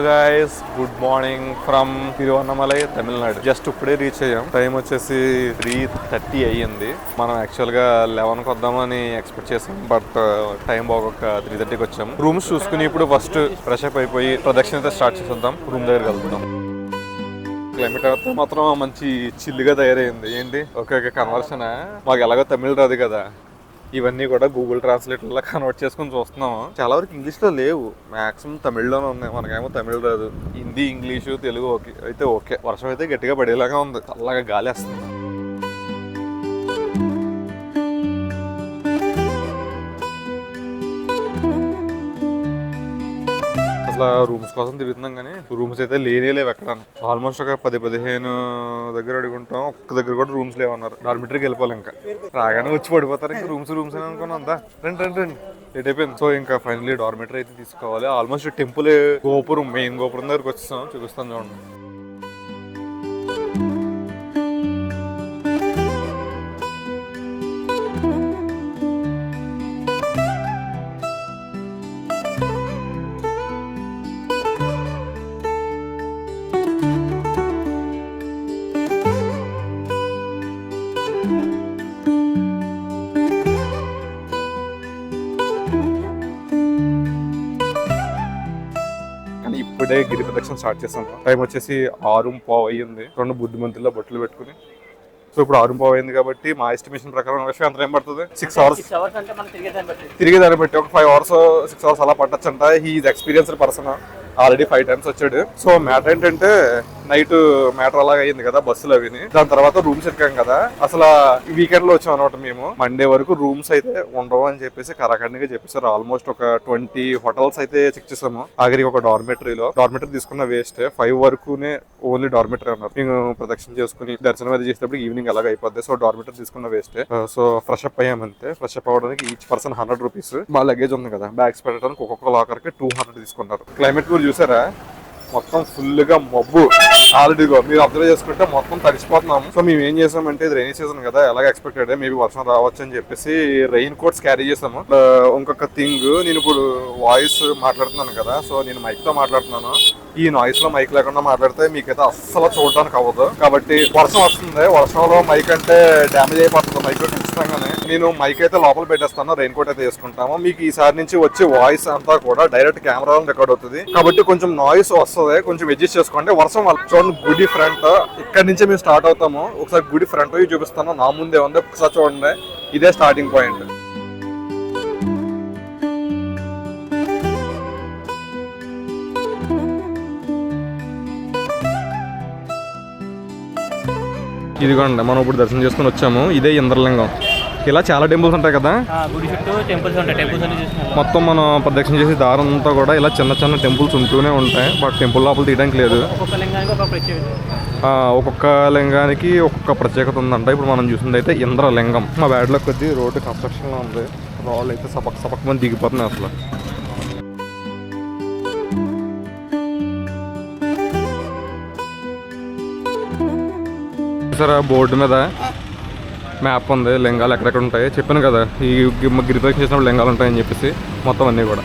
Hello guys good morning from Tiruvannamalai Tamil Nadu just ఇప్పుడే reach అయ్యాం. Time వచ్చేసి three thirty అయ్యింది. మనం యాక్చువల్గా లెవెన్కి వద్దామని ఎక్స్పెక్ట్ చేసాం బట్ టైం uh, బాగోక త్రీ థర్టీకి వచ్చాం. రూమ్స్ చూసుకుని ఇప్పుడు ఫస్ట్ ఫ్రెష్ అప్ అయిపోయి ప్రదక్షిణ అయితే స్టార్ట్ చేసేద్దాం. రూమ్ దగ్గర వెళ్తున్నాం క్లైమేట్ అయితే మాత్రం మంచి చిల్లుగా తయారైంది. ఏంటి? ఓకే ఓకే కన్వర్షన్ మాకు ఎలాగో తమిళ రాదు కదా. ఇవన్నీ కూడా గూగుల్ ట్రాన్స్లేటర్లో కన్వర్ట్ చేసుకుని చూస్తున్నాము. చాలా వరకు ఇంగ్లీష్లో లేవు. మ్యాక్సిమం తమిళ్ళోనే ఉన్నాయి. మనకేమో తమిళ్ రాదు. Hindi English Telugu okay. అయితే ఓకే. వర్షం అయితే గట్టిగా పడేలాగా ఉంది. చల్లగా గాలి వస్తుంది. అసలు రూమ్స్ కోసం తిరుగుతున్నాం కానీ రూమ్స్ అయితే లేనే లేవు ఎక్కడ. ఆల్మోస్ట్ ఒక పది పదిహేను దగ్గర అడుగుంటాం. ఒక్క దగ్గర కూడా రూమ్స్ లేవన్నారు. డార్మిటరీకి వెళ్ళిపోవాలి ఇంకా. రాగానే వచ్చి పడిపోతారు. ఇంకా రూమ్స్ రూమ్స్ అని అనుకున్నాం. అంతా రండి రండి రండి. లేట్ అయిపోయింది. సో ఇంకా ఫైనల్లీ డార్మిటరీ అయితే తీసుకోవాలి. ఆల్మోస్ట్ టెంపుల్ గోపురం మెయిన్ గోపురం దగ్గరకు వచ్చేసాం. చూపిస్తాం చూడండి. ఇప్పుడే గిరి ప్రదక్షిణ స్టార్ట్ చేసాం టైం వచ్చేసి ఆరు పావు అయ్యింది. రెండు బుద్ధిమంతుల్లో బొట్లు పెట్టుకుని. సో ఇప్పుడు ఆరు పావు అయింది కాబట్టి మా ఎస్టిమేషన్ ప్రకారం విషయం ఎంత టైం పడుతుంది? సిక్స్ అవర్స్ తిరిగి దాన్ని బట్టి. ఒక ఫైవ్ అవర్స్ సిక్స్ అవర్స్ అలా పట్టచ్చు అంట he experienced person already five times వచ్చాడు. సో మ్యాటర్ ఏంటంటే నైట్ మ్యాటర్ అలాగ అయింది కదా బస్సులు అవి దాని తర్వాత రూమ్స్ ఎక్కాం కదా. అసలు వీకెండ్లో వచ్చాం అనమాట మేము. మండే వరకు రూమ్స్ అయితే ఉండవు అని చెప్పేసి కరాఖండిగా చెప్పేసారు ఆల్మోస్ట్ ఒక ట్వంటీ హోటల్స్ అయితే చెక్ చేసాము. ఆఖరికి ఒక డార్మెటరీలో డార్మెటరీ తీసుకున్న వేస్ట్ ఫైవ్ వరకునే ఓన్లీ డార్మెటరీ అన్నారు. మేము ప్రదక్షిణ చేసుకుని దర్శనం అది చేసేటప్పుడు ఈవినింగ్ అలాగ అయిపోద్ది. సో డార్మెటరీ తీసుకున్న వేస్ట్ సో ఫ్రెష్ అప్ అయ్యామంతే ఫ్రెష్ అప్ అవ్వడానికి ఈచ్ పర్సన్ హండ్రెడ్ రూపీస్ మా లగేజ్ ఉంది కదా. బ్యాగ్స్ పెట్టడానికి ఒక్కొక్క లాకర్కి టూ హండ్రెడ్ తీసుకున్నారు. క్లైమేట్ కూడా చూసారా? మొత్తం ఫుల్గా మబ్బు. ఆల్రెడీగా మీరు అబ్జర్వ్ చేసుకుంటే మొత్తం తడిసిపోతున్నాము. సో మేము ఏం చేసామంటే ఇది రైనీ సీజన్ కదా ఎలాగ ఎక్స్పెక్టెడ్ మేబీ వర్షం రావచ్చు అని చెప్పేసి రెయిన్ కోట్స్ క్యారీ చేసాము. Uh, ఇంకొక థింగ్ నేను ఇప్పుడు వాయిస్ మాట్లాడుతున్నాను కదా సో నేను మైక్తో మాట్లాడుతున్నాను. ఈ నాయిస్లో మైక్ లేకుండా మాట్లాడితే మీకైతే అస్సలు చూడడానికి అవ్వదు. కాబట్టి వర్షం వస్తుంది. వర్షంలో మైక్ అంటే డ్యామేజ్ అయిపోతుంది. మైక్ ఖచ్చితంగానే నేను మైక్ అయితే లోపల పెట్టేస్తాను. రెయిన్ కోట్ అయితే వేసుకుంటాము. మీకు ఈసారి నుంచి వచ్చే వాయిస్ అంతా కూడా డైరెక్ట్ కెమెరా రికార్డ్ అవుతుంది. కాబట్టి కొంచెం నాయిస్ వస్తుంది. కొంచెం అడ్జస్ట్ చేసుకోండి. వర్షం చూడండి గుడి ఫ్రంట్ ఇక్కడ నుంచి మేము స్టార్ట్ అవుతాము. ఒకసారి గుడి ఫ్రంట్ చూపిస్తాను. నా ముందే ఉంది. ఒకసారి చూడండి. ఇదే స్టార్టింగ్ పాయింట్ ఇదిగోండి మనం ఇప్పుడు దర్శనం చేసుకుని వచ్చాము. ఇదే ఇంద్రలింగం. ఇలా చాలా టెంపుల్స్ ఉంటాయి కదా? గుడి చుట్టూ టెంపుల్స్ ఉంటాయి. టెంపుల్స్ మొత్తం మనం ప్రదక్షిణ చేసే దారి అంతా కూడా ఇలా చిన్న చిన్న టెంపుల్స్ ఉంటూనే ఉంటాయి. బట్ టెంపుల్ లోపల తీయడానికి లేదు. ఒక్కొక్క లింగానికి ఒక్కొక్క ప్రత్యేకత. ఉందంట. ఇప్పుడు మనం చూసింది అయితే ఇంద్రలింగం. మా బ్యాడ్లో కొద్ది రోడ్డు కన్స్ట్రక్షన్లో ఉంది. రాళ్ళు అయితే సపక్ సపక్ మంది దిగిపోతున్నాయి అసలు. చూసారా బోర్డు మీద మ్యాప్ ఉంది లింగాలు ఎక్కడెక్కడ ఉంటాయి చెప్పాను కదా. ఈ గి- చేసినప్పుడు లింగాలు ఉంటాయని చెప్పేసి మొత్తం అన్నీ కూడా.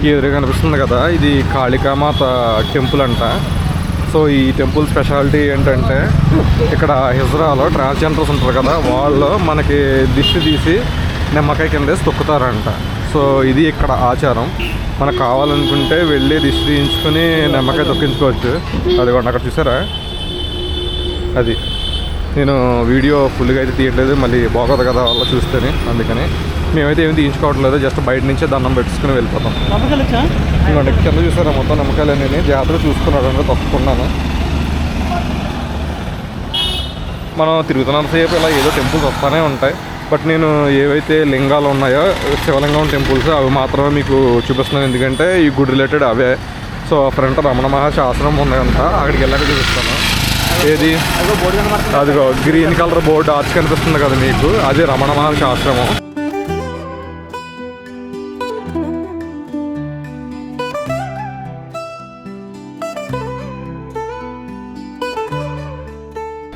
ఎదురు ఎదురుగా కనిపిస్తుంది కదా ఇది కాళికామాత టెంపుల్ అంట. సో ఈ టెంపుల్ స్పెషాలిటీ ఏంటంటే ఇక్కడ హిజ్రాలో ట్రాన్స్జెండర్స్ ఉంటారు కదా వాళ్ళు మనకి దిష్టి తీసి నిమ్మకాయ కింద తొక్కుతారంట. సో ఇది ఇక్కడ ఆచారం. మనకు కావాలనుకుంటే వెళ్ళి దిష్టి తీయించుకొని నిమ్మకాయ తొక్కించుకోవచ్చు. అదిగోండి అక్కడ చూసారా? అది. నేను వీడియో ఫుల్గా అయితే తీయట్లేదు మళ్ళీ బాగోదు కదా వాళ్ళ చూస్తేనే అందుకని. మేమైతే ఏమి తీయించుకోవట్లేదు జస్ట్ బయట నుంచే దండం పెట్టుకుని వెళ్ళిపోతాం. ఇంకోటి కింద చూసారా మొత్తం నమ్మకాలు నేను జాతర చూసుకున్నాడు తప్పుకున్నాను మనం తిరుగుతున్నంతసేపు ఇలా ఏదో టెంపుల్స్ వస్తూనే ఉంటాయి. బట్ నేను ఏవైతే లింగాలు ఉన్నాయో శివలింగం టెంపుల్స్ అవి మాత్రమే మీకు చూపిస్తున్నాను. ఎందుకంటే ఈ గుడి రిలేటెడ్ అవే. సో ఫ్రంట్ రమణ మహర్షి ఆశ్రమం ఉన్నాయంట అక్కడికి వెళ్ళాక చూపిస్తాను. ఏది? అదిగో గ్రీన్ కలర్ బోర్డు ఆర్చ్ కనిపిస్తుంది కదా మీకు. అదే రమణ మహర్షి ఆశ్రమం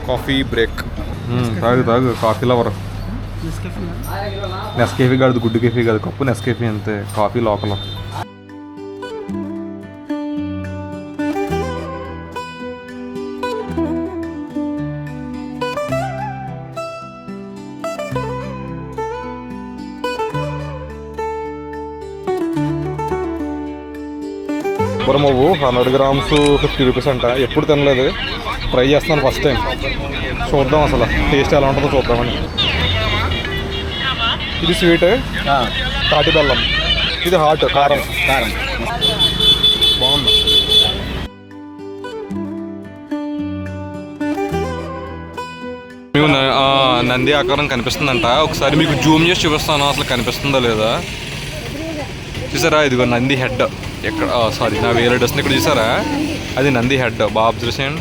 కాఫీ బ్రేక్. తాగు తాగు కాఫీ లవర్. నెస్కేఫీ కాదు గుడ్డు కేఫీ కాదు కప్పు నెస్కేఫీ అంతే కాఫీ లోకల్ కొబ్బరి మొవ్వు హండ్రెడ్ గ్రామ్స్ ఫిఫ్టీ రూపీస్ అంట. ఎప్పుడు తినలేదు. ట్రై చేస్తున్నాను ఫస్ట్ టైం. చూద్దాం అసలు. టేస్ట్ ఎలా ఉంటుందో చూద్దామని. ఇది స్వీట్. తాటి బెల్లం. ఇది హాట్ కారం. కారం. బాగుంది. మేము నంది ఆకారం కనిపిస్తుందంట. ఒకసారి మీకు జూమ్ చేసి చూపిస్తాను. అసలు కనిపిస్తుందో లేదా? చూసారా? ఇదిగో నంది హెడ్. ఎక్కడ? సారీ నా వేరే డ్రెస్ని ఇక్కడ చూసారా? అది నంది హెడ్ బాగా అబ్జర్వేషన్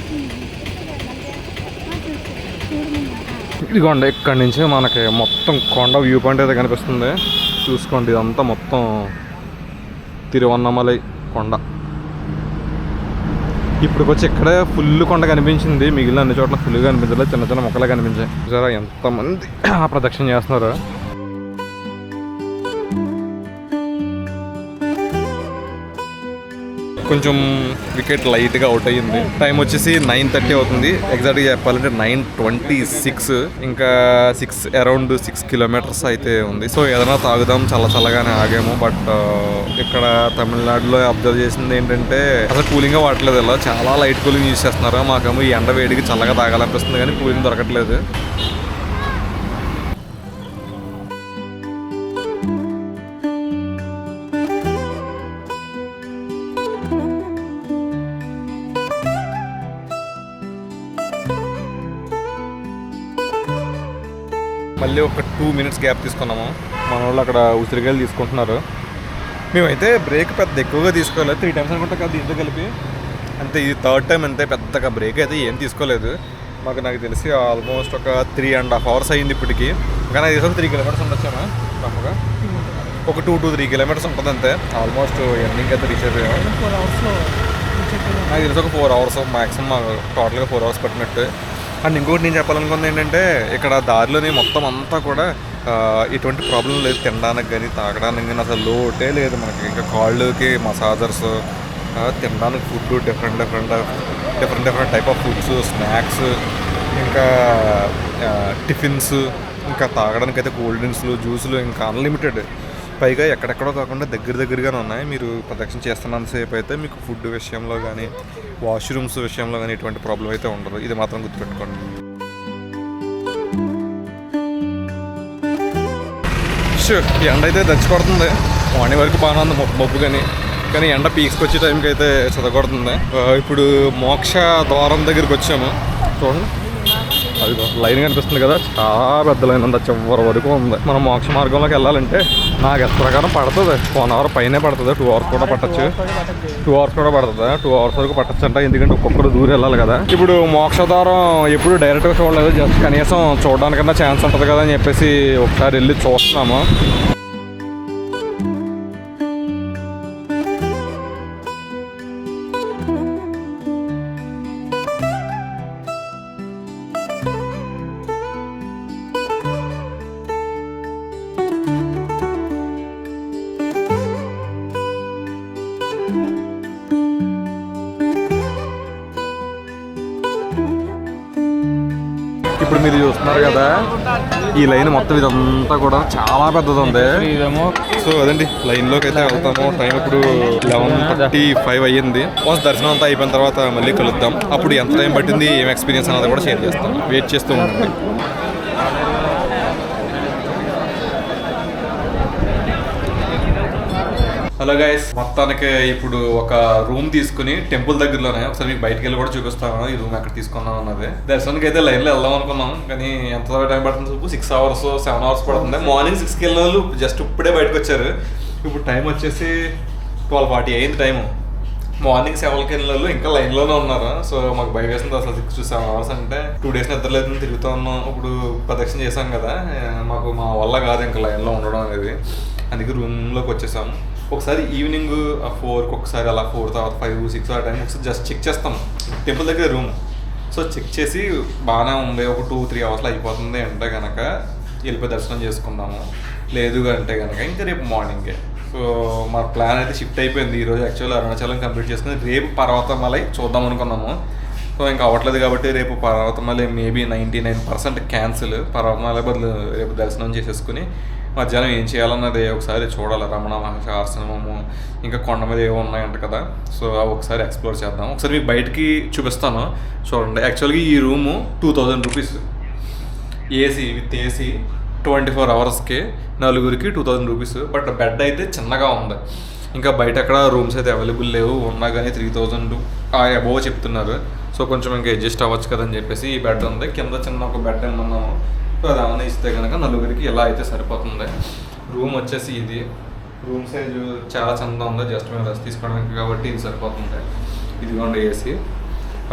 ఇదిగోండి ఇక్కడ నుంచి మనకి మొత్తం కొండ వ్యూ పాయింట్ అయితే కనిపిస్తుంది. చూసుకోండి ఇదంతా మొత్తం తిరువన్నమలై కొండ. ఇప్పుడు వచ్చి ఇక్కడే ఫుల్ కొండ కనిపించింది. మిగిలిన అన్ని చోట్ల ఫుల్గా కనిపించలేదు చిన్న చిన్న మొక్కలే కనిపించాయి. చూసారా ఎంతమంది ఆ ప్రదక్షిణ చేస్తున్నారు. కొంచెం వికెట్ లైట్గా అవుట్ అయ్యింది. టైం వచ్చేసి నైన్ థర్టీ అవుతుంది. ఎగ్జాక్ట్గా చెప్పాలంటే నైన్ ట్వంటీ సిక్స్ ఇంకా సిక్స్ అరౌండ్ సిక్స్ కిలోమీటర్స్ అయితే ఉంది. సో ఏదైనా తాగుదాం చాలా చల్లగానే ఆగాము. బట్ uh, ఇక్కడ తమిళనాడులో అబ్జర్వ్ చేసింది ఏంటంటే అసలు కూలింగ్ వాడట్లేదు. ఇలా చాలా లైట్ కూలింగ్ యూస్ చేస్తున్నారు. మాకేమో ఈ ఎండ వేడికి చల్లగా తాగాలనిపిస్తుంది కానీ కూలింగ్ దొరకట్లేదు. మళ్ళీ ఒక టూ మినిట్స్ గ్యాప్ తీసుకున్నాము. మన వాళ్ళు అక్కడ ఉసిరికాయలు తీసుకుంటున్నారు. మేమైతే బ్రేక్ పెద్ద ఎక్కువగా తీసుకోలేదు. త్రీ టైమ్స్ అనుకుంటా కదా దీంతో కలిపి. అంతే ఇది థర్డ్ టైం అంతే పెద్దగా బ్రేక్ అయితే ఏం తీసుకోలేదు. మాకు నాకు తెలిసి ఆల్మోస్ట్ ఒక త్రీ అండ్ హాఫ్ అవర్స్ అయ్యింది ఇప్పటికి. కానీ అది ఒక త్రీ కిలోమీటర్స్ ఉండొచ్చామా తప్పగా ఒక టూ టు త్రీ కిలోమీటర్స్ ఉంటుంది అంతే. ఆల్మోస్ట్ ఎండింగ్ అయితే రీచ్ అయిపోయాము నాకు తెలిసి ఒక ఫోర్ అవర్స్ మ్యాక్సిమం మాకు టోటల్గా ఫోర్ అవర్స్ పట్టినట్టు. అండ్ ఇంకోటి నేను చెప్పాలనుకుంది ఏంటంటే ఇక్కడ దారిలోని మొత్తం అంతా కూడా ఎటువంటి ప్రాబ్లం లేదు తినడానికి కానీ తాగడానికి కానీ. అసలు లోటే లేదు మనకి. ఇంకా కాళ్ళకి మసాజర్స్ తినడానికి food different different different different type of foods snacks ఇంకా టిఫిన్స్ ఇంకా తాగడానికి అయితే కూల్ డ్రింక్స్లు జ్యూసులు ఇంకా అన్లిమిటెడ్ పైగా ఎక్కడెక్కడో కాకుండా దగ్గర దగ్గరగానే ఉన్నాయి. మీరు ప్రదక్షిణ చేస్తున్నంతసేపు అయితే మీకు ఫుడ్ విషయంలో కానీ వాష్రూమ్స్ విషయంలో కానీ ఎటువంటి ప్రాబ్లం అయితే ఉండదు. ఇది మాత్రం గుర్తుపెట్టుకోండి. ఎండ అయితే దచ్చి మార్నింగ్ వరకు బాగానే ఉంది మబ్బు మబ్బు కానీ కానీ ఎండ పీక్స్కి వచ్చే టైంకి అయితే చదవకూడుతుంది ఇప్పుడు మోక్ష ద్వారం దగ్గరికి వచ్చాము. చూడండి. అది లైన్ కనిపిస్తుంది కదా. చాలా పెద్ద లైన్ ఉంది. చివరి వరకు ఉంది. మనం మోక్ష మార్గంలోకి వెళ్ళాలంటే నాకు ఎస్ ప్రకారం పడుతుంది. వన్ అవర్ పైనే పడుతుంది. టూ అవర్స్ కూడా పట్టచ్చు. టూ అవర్స్ కూడా పడుతుంది? టూ అవర్స్ వరకు పట్టచ్చు అంట. ఎందుకంటే ఒక్కొక్కరు దూరం వెళ్ళాలి కదా. ఇప్పుడు మోక్షధారం ఎప్పుడు డైరెక్ట్గా చూడలేదు. జస్ట్ కనీసం చూడడానికన్నా ఛాన్స్ ఉంటుంది కదా అని చెప్పేసి ఒకసారి వెళ్ళి చూస్తున్నాము. మీరు చూస్తున్నారు కదా. ఈ లైన్ మొత్తం ఇదంతా కూడా చాలా పెద్దది ఉంది ఇదేమో సో అదండి లైన్లోకి అయితే వెళ్తాము. టైం ఇప్పుడు లెవెన్ థర్టీ ఫైవ్ అయ్యింది. వన్స్ దర్శనం అంతా అయిపోయిన తర్వాత మళ్ళీ కలుద్దాం. అప్పుడు ఎంత టైం పట్టింది ఏం ఎక్స్పీరియన్స్ అన్నది కూడా షేర్ చేస్తాం. వెయిట్ చేస్తూ ఉండండి. హలో గైస్ మొత్తానికి ఇప్పుడు ఒక రూమ్ తీసుకుని టెంపుల్ దగ్గరలోనే ఒకసారి మీకు బయటకు వెళ్ళి కూడా చూపిస్తాను. ఈ రూమ్ ఎక్కడ తీసుకున్నాం అన్నది. దర్శనానికి అయితే లైన్లో వెళ్దాం అనుకున్నాం కానీ ఎంత టైం పడుతుంది చూపు? సిక్స్ అవర్స్ సెవెన్ అవర్స్ పడుతుంది. మార్నింగ్ సిక్స్కి వెళ్ళిన వాళ్ళు జస్ట్ ఇప్పుడే బయటకు వచ్చారు. ఇప్పుడు టైం వచ్చేసి ట్వెల్వ్ ఫార్టీ అయింది టైము మార్నింగ్ సెవెన్కి వెళ్ళిన వాళ్ళు ఇంకా లైన్లోనే ఉన్నారు. సో మాకు భయం వేసింది అసలు సిక్స్ టు సెవెన్ అవర్స్ అంటే. టూ డేస్ నిద్రలేదు తిరుగుతూ ఉన్నాం. ఇప్పుడు ప్రదక్షిణ చేసాం కదా. మాకు మా వల్ల కాదు ఇంకా లైన్లో ఉండడం అనేది. అందుకే రూమ్లోకి వచ్చేసాము ఒకసారి ఈవినింగ్ ఫోర్కి ఒకసారి అలా ఫోర్ తర్వాత ఫైవ్ సిక్స్ ఆ టైం ఒకసారి జస్ట్ చెక్ చేస్తాం. టెంపుల్ దగ్గర రూమ్ సో చెక్ చేసి బాగానే ఉంది. ఒక టూ త్రీ అవర్స్లో అయిపోతుంది అంటే కనుక వెళ్ళిపోయి దర్శనం చేసుకుందాము. లేదు అంటే కనుక ఇంకా రేపు మార్నింగే సో మా ప్లాన్ అయితే షిఫ్ట్ అయిపోయింది. ఈరోజు యాక్చువల్లీ అరుణాచలం కంప్లీట్ చేసుకుని రేపు పర్వతమలై చూద్దాం అనుకున్నాము. సో ఇంకా అవ్వట్లేదు కాబట్టి రేపు Parvathamalai maybe ninety nine percent cancel Parvathamalai బదులు రేపు దర్శనం చేసేసుకుని మధ్యాహ్నం ఏం చేయాలన్నది ఒకసారి చూడాలి. రమణ మహర్షి ఆశ్రమము ఇంకా కొండ మీద ఏవో ఉన్నాయంట కదా. సో అవి ఒకసారి ఎక్స్ప్లోర్ చేద్దాం. ఒకసారి మీకు బయటికి చూపిస్తాను. చూడండి. యాక్చువల్గా ఈ room two thousand rupees. AC with AC twenty four అవర్స్కి నలుగురికి two thousand rupees. But bed అయితే చిన్నగా ఉంది. ఇంకా బయట అక్కడ రూమ్స్ అయితే అవైలబుల్ లేవు. ఉన్నా కానీ త్రీ థౌజండ్ అబోవ్ చెప్తున్నారు. సో కొంచెం ఇంకా అడ్జస్ట్ అవ్వచ్చు కదని చెప్పేసి ఈ బెడ్ ఉంది. కింద చిన్న ఒక బెడ్ ఏమన్నాము? అది ఏమన్నా ఇస్తే కనుక నలుగురికి ఇలా అయితే సరిపోతుంది? రూమ్ వచ్చేసి ఇది. రూమ్ సైజు చాలా చందా ఉంది. జస్ట్ మేము రెస్ట్ తీసుకోవడానికి కాబట్టి ఇది సరిపోతుంది. ఇదిగోండి ఏసీ.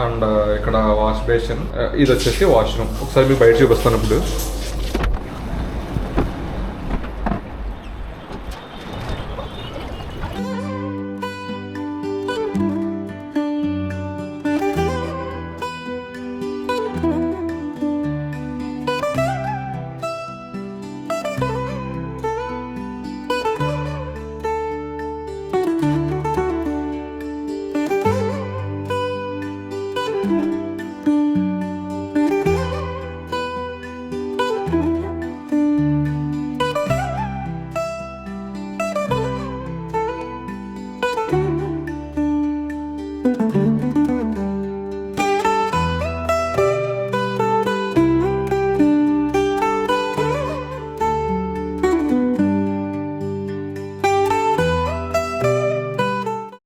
అండ్ ఇక్కడ వాష్ బేసిన్. ఇది వచ్చేసి వాష్రూమ్. ఒకసారి మీకు బయట చూపిస్తాను ఇప్పుడు.